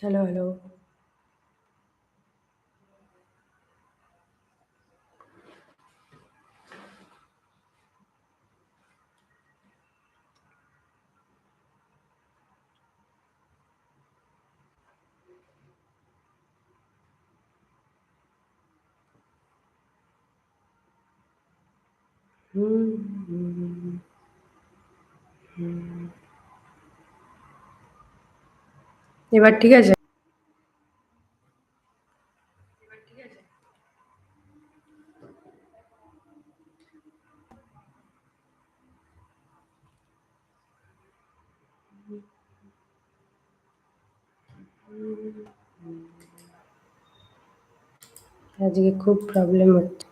Hello, hello. হুম, হুম, হুম। এবার ঠিক আছে? এবার ঠিক আছে? আজকে খুব প্রবলেম হচ্ছে।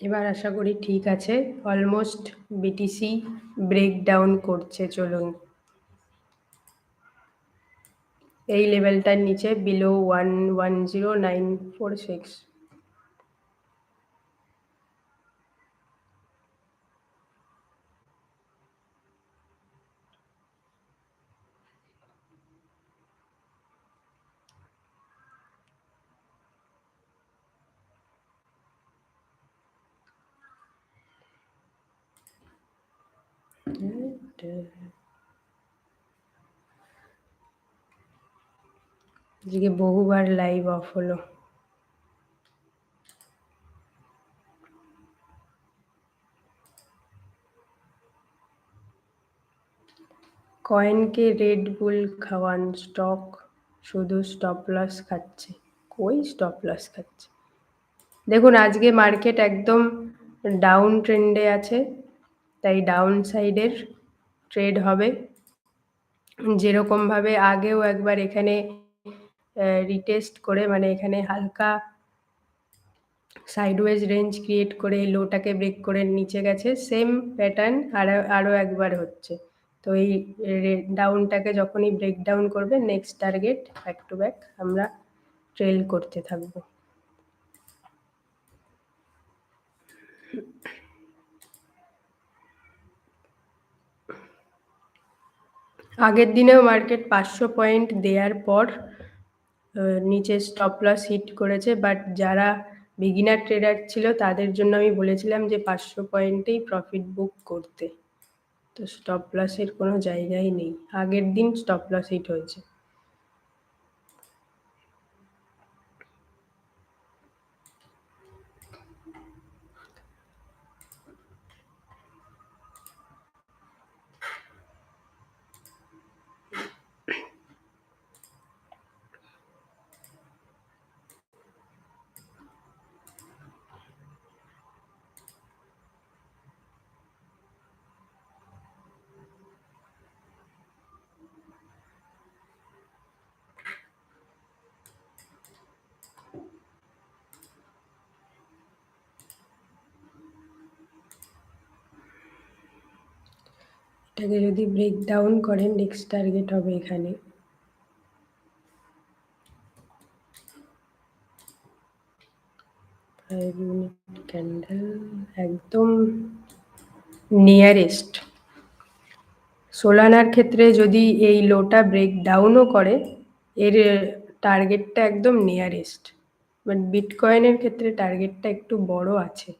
এবার আশা করি ঠিক আছে। অলমোস্ট বিটিসি ব্রেকডাউন করছে, চলুন। এই লেভেলটার নিচে বিলো 110946 আজকে বহুবার লাইভ অফ হলো। কয়েনকে রেড বুল খাওয়ান, স্টক শুধু স্টপ লস খাচ্ছে। কই স্টপ লস খাচ্ছে? দেখুন আজকে মার্কেট একদম ডাউন ট্রেন্ডে আছে। তাই ডাউন সাইডের ট্রেড হবে। যেরকমভাবে আগেও একবার এখানে রিটেস্ট করে মানে এখানে হালকা সাইডওয়েজ রেঞ্জ ক্রিয়েট করে লোটাকে ব্রেক করে নিচে গেছে। সেম প্যাটার্ন আরও আরও একবার হচ্ছে। তো এই ডাউনটাকে যখনই ব্রেকডাউন করবে next target back to back আমরা ট্রেল করতে থাকব। আগের দিনেও মার্কেট ৫০০ পয়েন্ট দেওয়ার পর নিচে স্টপ লস হিট করেছে। বাট যারা বিগিনার ট্রেডার ছিল, তাদের জন্য আমি বলেছিলাম যে ৫০০ পয়েন্টেই প্রফিট বুক করতে। তো স্টপ লসের কোনো জায়গাই নেই। আগের দিন স্টপ লস হিট হয়েছে। এটাকে যদি ব্রেকডাউন করেন নেক্সট টার্গেট হবে এখানে। ক্যান্ডেল একদম নিয়ারেস্ট। সোলানার ক্ষেত্রে যদি এই লোটা ব্রেকডাউনও করে, এর টার্গেটটা একদম নিয়ারেস্ট। বাট বিটকয়েনের ক্ষেত্রে টার্গেটটা একটু বড় আছে।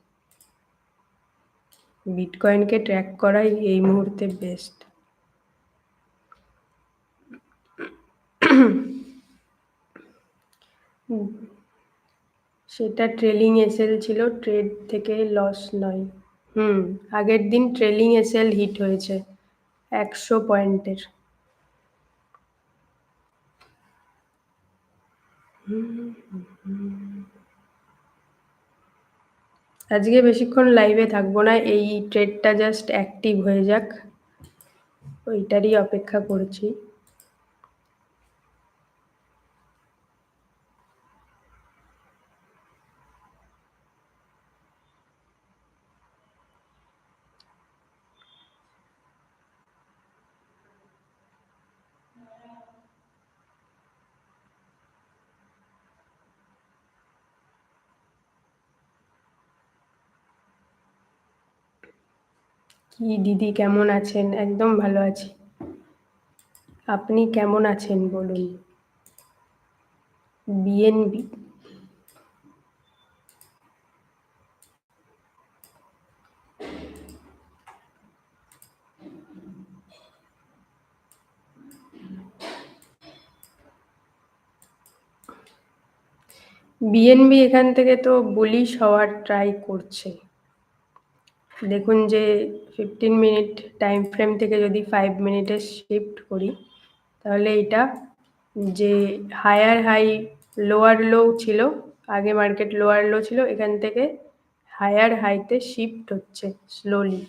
বিটকয়েনকে ট্র্যাক করাই এই মুহূর্তে বেস্ট। সেটা ট্রেলিং এসএল ছিল ট্রেড থেকে লস নয়। হুম, আগের দিন ট্রেলিং এসএল হিট হয়েছে ১০০ পয়েন্টের। আজকে বেশিক্ষণ লাইভে থাকব না। এই ট্রেডটা জাস্ট অ্যাক্টিভ হয়ে যাক। ওইটারই অপেক্ষা করছি। কি দিদি কেমন আছেন? একদম ভালো আছি। আপনি কেমন আছেন বলুন? বিএনবি বিএনবি এখান থেকে তো বুলিশ হওয়ার ট্রাই করছে। দেখুন যে ফিফটিন মিনিট টাইম ফ্রেম থেকে যদি ফাইভ মিনিটে শিফট করি, তাহলে এটা যে হায়ার হাই লোয়ার লো ছিল, আগে মার্কেট লোয়ার লো ছিল, এখান থেকে হায়ার হাইতে শিফট হচ্ছে স্লোলি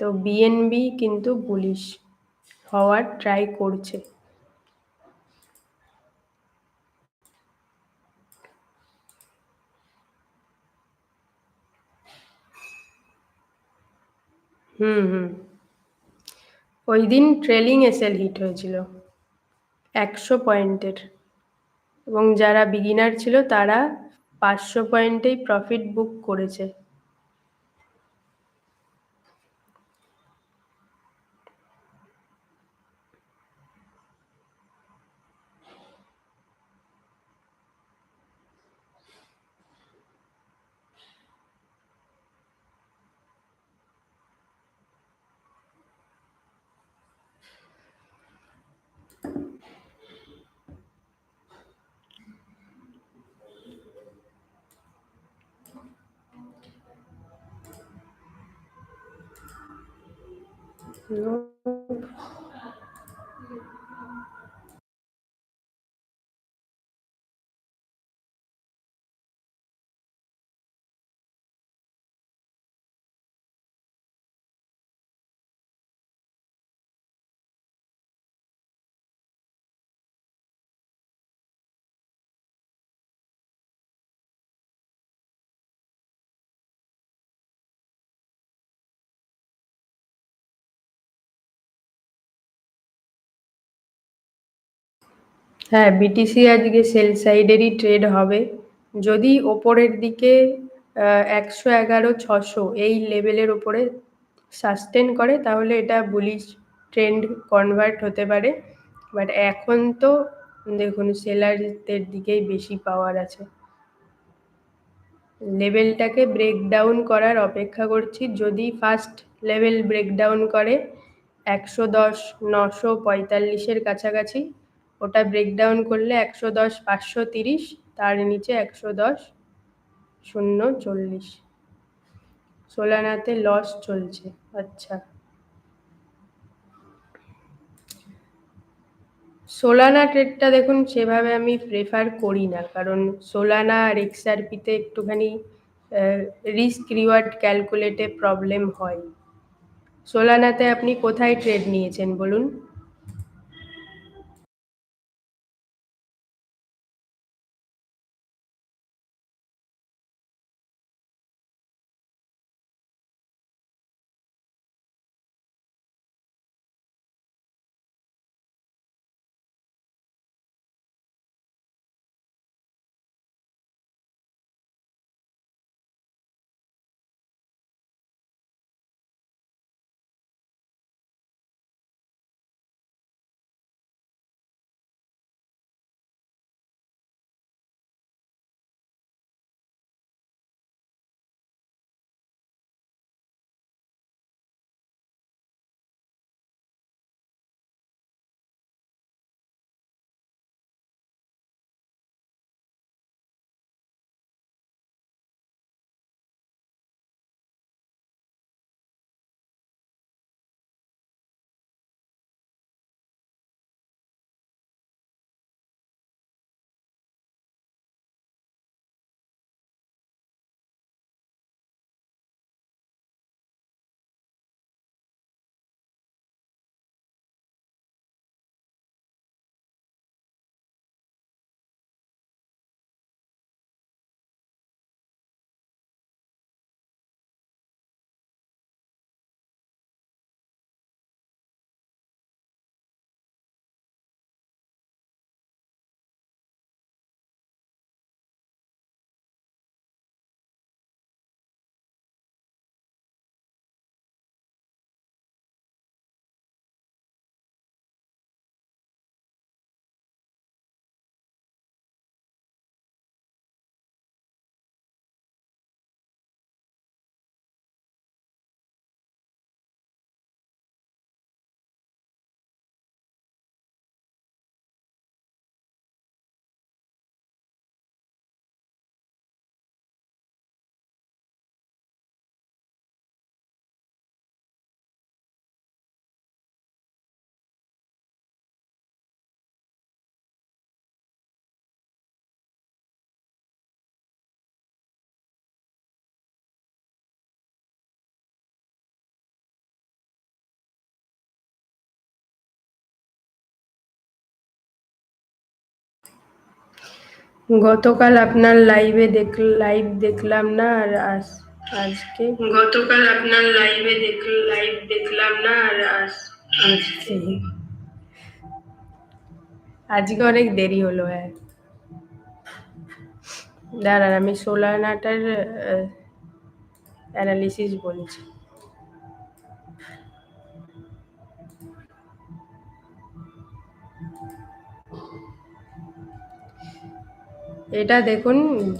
তো বিএনবি কিন্তু বুলিশ হওয়ার ট্রাই করছে। হুম হুম। ওই দিন ট্রেলিং এসএল হিট হয়েছিল। একশো পয়েন্টের। এবং যারা বিগিনার ছিল তারা পাঁচশো পয়েন্টেই প্রফিট বুক করেছে। 不用。হ্যাঁ বিটিসি আজকে সেল সাইডেরই ট্রেড হবে। যদি ওপরের দিকে একশো এগারো, ছশো এই লেভেলের ওপরে সাস্টেন করে, তাহলে এটা বুলিশ ট্রেন্ড কনভার্ট হতে পারে। বাট এখন তো দেখুন সেলারদের দিকেই বেশি পাওয়ার আছে। লেভেলটাকে ব্রেকডাউন করার অপেক্ষা করছি। যদি ফার্স্ট লেভেল ব্রেকডাউন করে, একশো দশ, নশো পঁয়তাল্লিশের কাছাকাছি ওটা ব্রেকডাউন করলে একশো দশ, পাঁচশো তিরিশ, তার নিচে একশো দশ, শূন্য চল্লিশ। সোলানাতে লস চলছে আচ্ছা। সোলানা ট্রেডটা দেখুন, সেভাবে আমি প্রেফার করি না, কারণ সোলানা আর এক্সআরপিতে একটুখানি রিস্ক রিওয়ার্ড ক্যালকুলেটে প্রবলেম হয়। সোলানাতে আপনি কোথায় ট্রেড নিয়েছেন বলুন? গতকাল আপনার লাইভে দেখ লাইভ দেখলাম না আর আজ আজকে? গতকাল আপনার লাইভে দেখ লাইভ দেখলাম না আর আজ আজকে। আজকে। অনেক দেরি হলো হ্যাঁ। দাঁড়ান আমি সোলার নাটার অ্যানালিসিস বলছি। এটা দেখুন,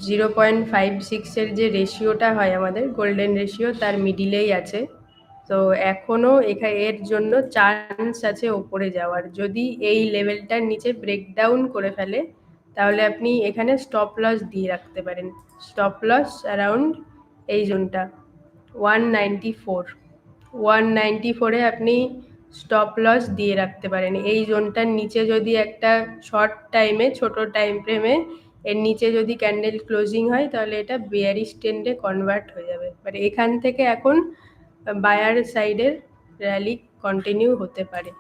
জিরো পয়েন্ট ফাইভ সিক্সের যে রেশিওটা হয় আমাদের, গোল্ডেন রেশিও, তার মিডিলেই আছে। তো এখনও এখা, এর জন্য চান্স আছে ওপরে যাওয়ার। যদি এই লেভেলটার নিচে ব্রেকডাউন করে ফেলে, তাহলে আপনি এখানে স্টপ লস দিয়ে রাখতে পারেন। স্টপ লস অ্যারাউন্ড এই জোনটা one ninety four one ninety ফোরে আপনি স্টপ লস দিয়ে রাখতে পারেন। এই জোনটার নিচে যদি একটা শর্ট টাইমে ছোট টাইম ফ্রেমে এর নিচে যদি ক্যান্ডেল ক্লোজিং হয়, তাহলে এটা বেয়ারিশ স্ট্যান্ডে কনভার্ট হয়ে যাবে। বাট এখান থেকে এখন বায়ার সাইডের র্যালি কন্টিনিউ হতে পারে।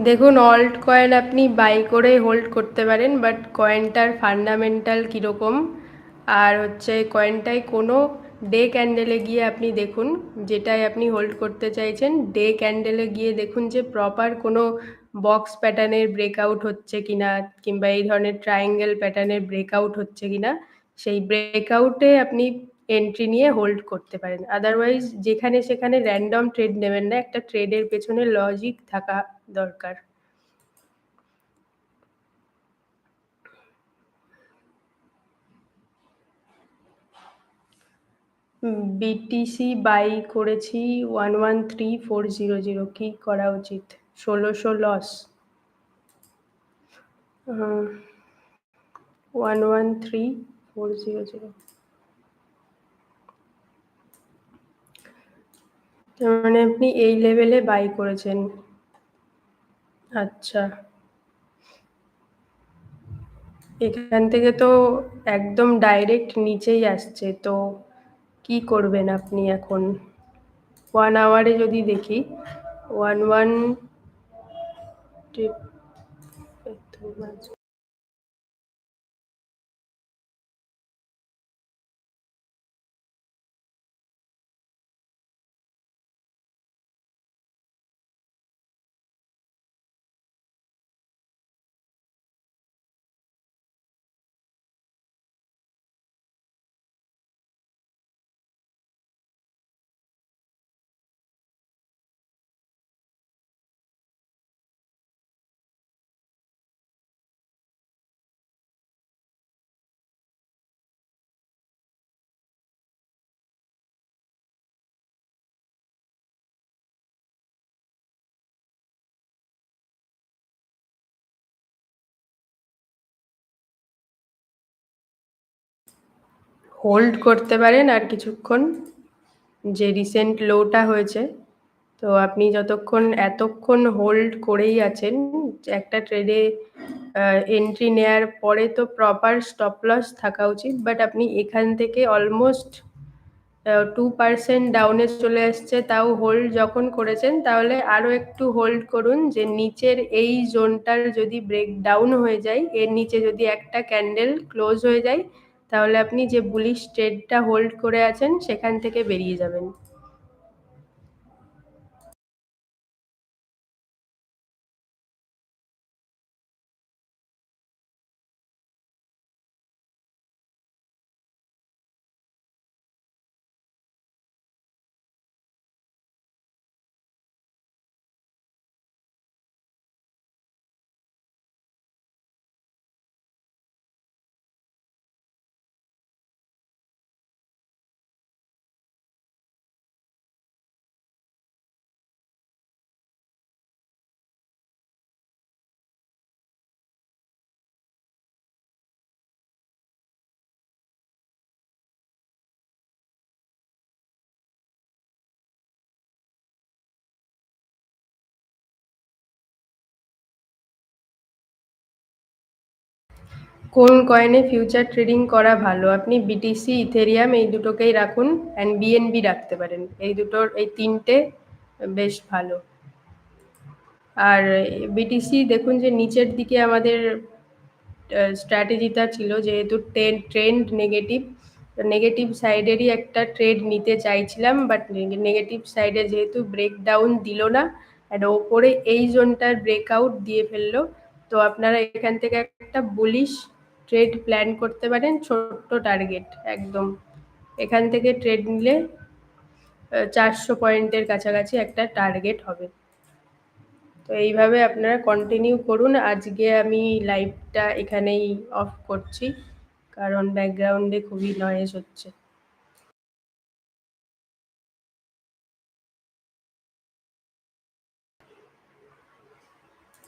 দেখুন অল্ট কয়েন আপনি বাই করে হোল্ড করতে পারেন বাট কয়েনটার ফান্ডামেন্টাল কীরকম? আর হচ্ছে কয়েনটায় কোনো ডে ক্যান্ডেলে গিয়ে আপনি দেখুন যেটাই আপনি হোল্ড করতে চাইছেন ডে ক্যান্ডেলে গিয়ে দেখুন যে প্রপার কোনো বক্স প্যাটার্নের ব্রেকআউট হচ্ছে কি না কিংবা এই ধরনের ট্রায়াঙ্গেল প্যাটার্নের ব্রেকআউট হচ্ছে কি না সেই ব্রেকআউটে আপনি এন্ট্রি নিয়ে হোল্ড করতে পারেন। আদারওয়াইজ যেখানে সেখানে র্যান্ডম ট্রেড নেবেন না, একটা ট্রেডের পেছনে লজিক থাকা দরকার। বিটিসি বাই করেছি one one three four zero zero কি করা উচিত? ষোলোশো loss one one three four zero zero মানে আপনি এই লেভেলে বাই করেছেন। আচ্ছা। এখান থেকে তো একদম ডাইরেক্ট নিচেই আসছে, তো কি করবেন আপনি এখন? ওয়ান আওয়ারে যদি দেখি ওয়ান ওয়ান হোল্ড করতে পারেন আর কিছুক্ষণ যে রিসেন্ট লোটা হয়েছে। তো আপনি যতক্ষণ, এতক্ষণ হোল্ড করেই আছেন, একটা ট্রেডে এন্ট্রি নেয়ার পরে তো প্রপার স্টপ লস থাকা উচিত। বাট আপনি এখান থেকে অলমোস্ট টু পার্সেন্ট ডাউনে চলে আসছে, তাও হোল্ড যখন করেছেন, তাহলে আরও একটু হোল্ড করুন যে নিচের এই জোনটার যদি ব্রেক ডাউন হয়ে যায়, এর নিচে যদি একটা ক্যান্ডেল ক্লোজ হয়ে যায় তাহলে আপনি যে বুলিশ ট্রেডটা হোল্ড করে আছেন সেখান থেকে বেরিয়ে যাবেন। কোন কয়েনে ফিউচার ট্রেডিং করা ভালো। আপনি বিটিসি ইথেরিয়াম এই দুটোকেই রাখুন অ্যান্ড বিএনবি রাখতে পারেন। এই দুটোর, এই তিনটে বেশ ভালো। আর বিটিসি দেখুন যে নিচের দিকে আমাদের স্ট্র্যাটেজিটা ছিল যেহেতু ট্রেন্ড নেগেটিভ নেগেটিভ সাইডেরই একটা ট্রেড নিতে চাইছিলাম, বাট নেগেটিভ সাইডে যেহেতু ব্রেকডাউন দিল না অ্যান্ড ওপরে এই জোনটার ব্রেকআউট দিয়ে ফেলল, তো আপনারা এখান থেকে একটা বুলিশ ট্রেড প্ল্যান করতে পারেন, ছোট্ট টার্গেট একদম। এখান থেকে ট্রেড নিলে চারশো পয়েন্টের কাছাকাছি একটা টার্গেট হবে। তো এইভাবে আপনারা কন্টিনিউ করুন। আজকে আমি লাইভটা এখানেই অফ করছি, কারণ ব্যাকগ্রাউন্ডে খুবই নয়েজ হচ্ছে।